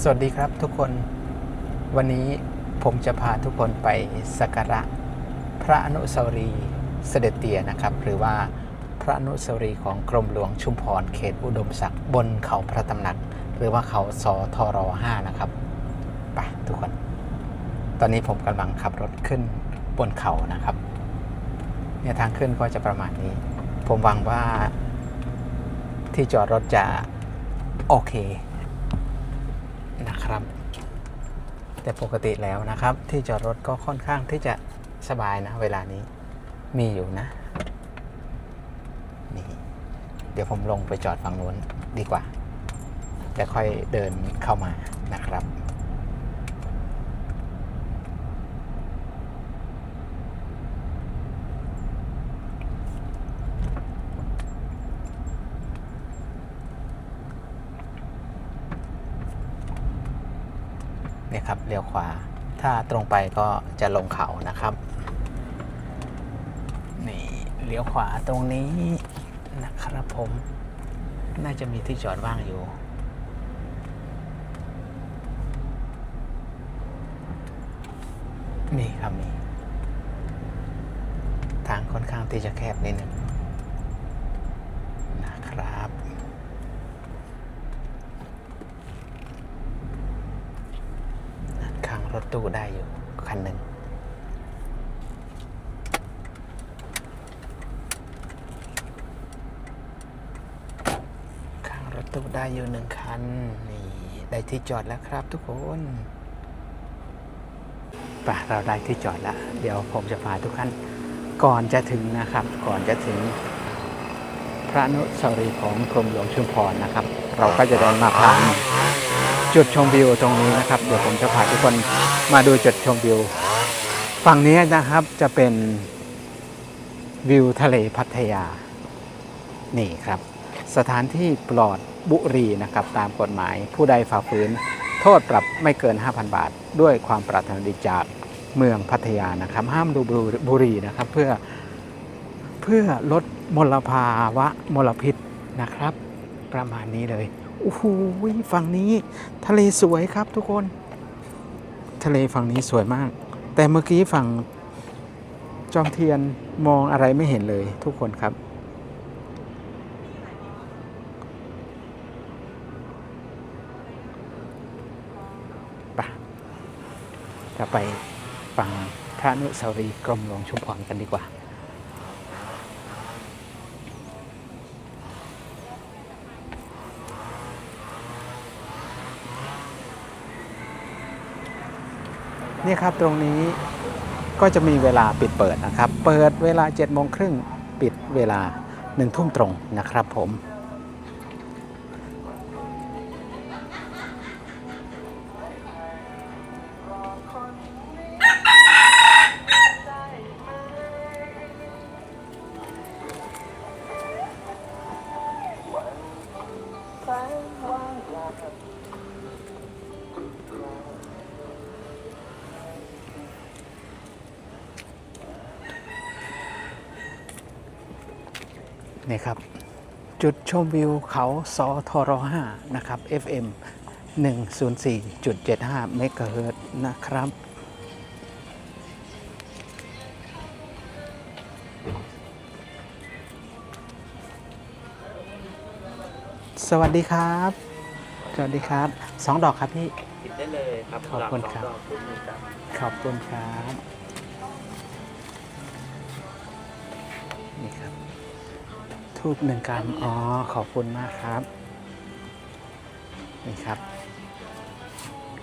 สวัสดีครับทุกคนวันนี้ผมจะพาทุกคนไปสักการะพระอนุสาวรีย์เสด็จเตี่ยนะครับ หรือว่าพระอนุสาวรีย์ของกรมหลวงชุมพรเขตอุดมศักดิ์บนเขาพระตำหนัก หรือว่าเขาสอทร5นะครับไปทุกคน ตอนนี้ผมกำลังขับรถขึ้นบนเขานะครับเนี่ยทางขึ้นก็จะประมาณนี้ ผมหวังว่าที่จอดรถจะโอเค นะครับ แต่ปกติแล้วนะครับ ที่จอดรถก็ค่อนข้างที่จะสบายนะเวลานี้มีอยู่นะนี่เดี๋ยวผมลงไปจอดฝั่งนู้นดีกว่า จะค่อยเดินเข้ามานะครับ เครับเลี้ยวขวา ถ้าตรงไปก็จะลงเขานะครับนี่เลี้ยวขวาตรงนี้นะครับผม น่าจะมีที่จอดว่างอยู่ มีครับมี ทางค่อนข้างที่จะแคบนิดนึงนะครับ ข้าง รถตู้ได้อยู่ คันหนึ่งข้างรถตู้ได้อยู่หนึ่งคัน นี่ ได้ที่จอดแล้วครับทุกคนป่ะเราได้ที่จอดแล้ว เดี๋ยวผมจะพาทุกท่านก่อนจะถึงนะครับ ก่อนจะถึงพระนุสรีของกรมหลวงชุมพรนะครับ เราก็จะเดินมาผ่าน จุดชมวิวตรงนี้นะครับ เดี๋ยวผมจะพาทุกคนมาดูจุดชมวิว ฝั่งนี้นะครับจะเป็นวิวทะเลพัทยา นี่ครับ สถานที่ปลอดบุหรีนะครับ ตามกฎหมายผู้ใดฝ่าฝืน โทษปรับไม่เกิน 5,000 บาท ด้วยความปรารถนาดีจากเมืองพัทยานะครับ ห้ามดูบุหรีนะครับ เพื่อเพื่อลดมลภาวะมลพิษนะครับ ประมาณนี้เลย โอ้โหฝั่งนี้ ทะเลสวยครับทุกคน ทะเลฝั่งนี้สวยมาก แต่เมื่อกี้ฝั่งจอมเทียนมองอะไรไม่เห็นเลยทุกคนครับไปจะไปฟังพระนุสาวรีกรมหลวงชุมพรกันดีกว่า นี่ครับตรงนี้ก็จะมีเวลาปิดเปิดนะครับ เปิดเวลา7จ็ดโมงครึ่งปิดเวลาหนึ่งทุ่มตรงนะครับผม นี่ครับ จุดชมวิวเขาสอทร5นะครับ FM 104.75เมกะเฮิรตซ์นะครับ สวัสดีครับ สวัสดีครับ สองดอกครับพี่ ติดได้เลยครับขอบคุณครับหลังสองดอกคุณมีจับขอบคุณครับ นี่ครับ ทูบหนึ่งกรัมอ๋อ ขอบคุณมากครับ นี่ครับ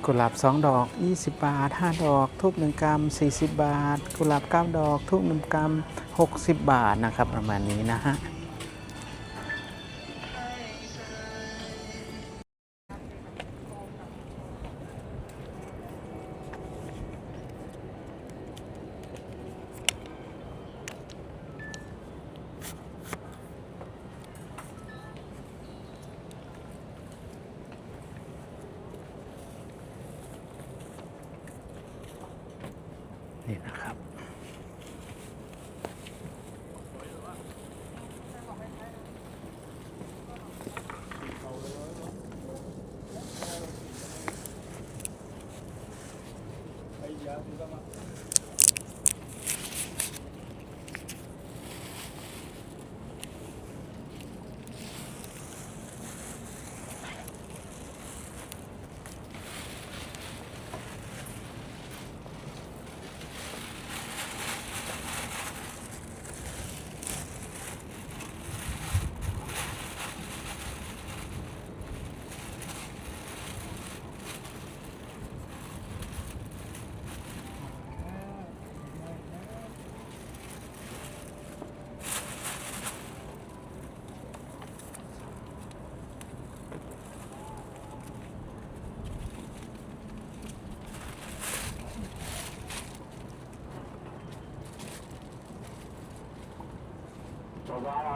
กุหลาบสองดอก 20 บาท5ดอก ทูบหนึ่งกรัม40 บาท กุหลาบเก้าดอก ทูบหนึ่งกรัม60 บาทนะครับ ประมาณนี้นะฮะ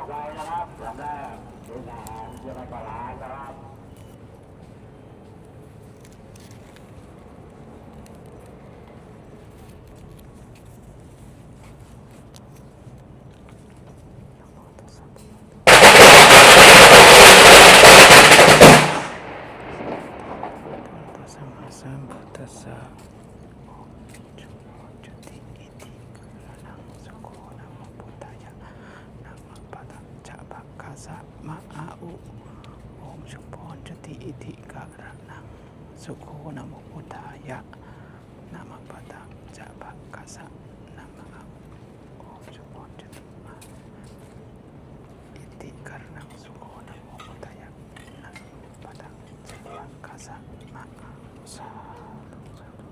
ไว้นะครับลำแรกดูงานเยี่ยมกว่าล้านนะครับ โอมชุมพรจุติอิติกะระนังสุโคนะโมพุทธายะนะมะปะทะจะภะคะสะนะมะอาอุโอมชุมพรจุติอิติกะระนังสุโคนะโมพุทธายะนะมะปะทะจะภะคะสะมะอาอุสาธุสาธุ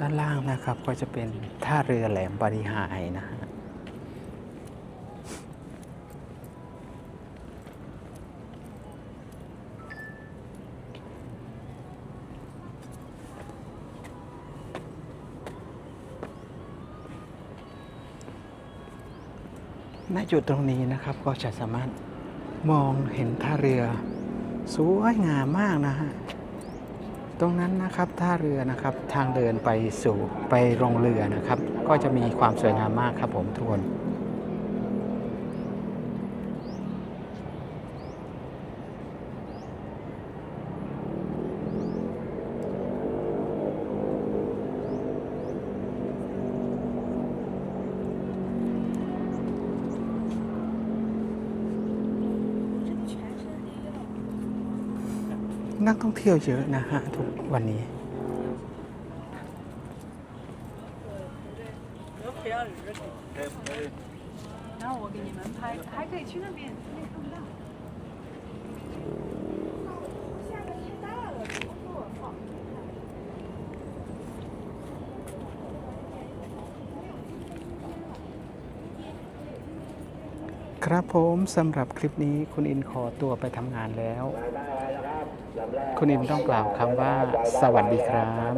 ด้านล่างนะครับก็จะเป็นท่าเรือแหลมบริหายนะฮะณจุดตรงนี้นะครับก็จะสามารถมองเห็นท่าเรือ สวยงามมากนะฮะ ตรงนั้นนะครับท่าเรือนะครับทางเดินไปสู่ไปโรงเรือนะครับ ก็จะมีความสวยงามมากครับผมทุกคน นักท่องเที่ยวเยอะนะฮะทุกวันนี้ 然后我给你们拍，还可以去那边，那个看不到。 ครับผมสำหรับคลิปนี้คุณอินขอตัวไปทำงานแล้ว คุณอิมต้องกล่าวคำว่า สวัสดีครับ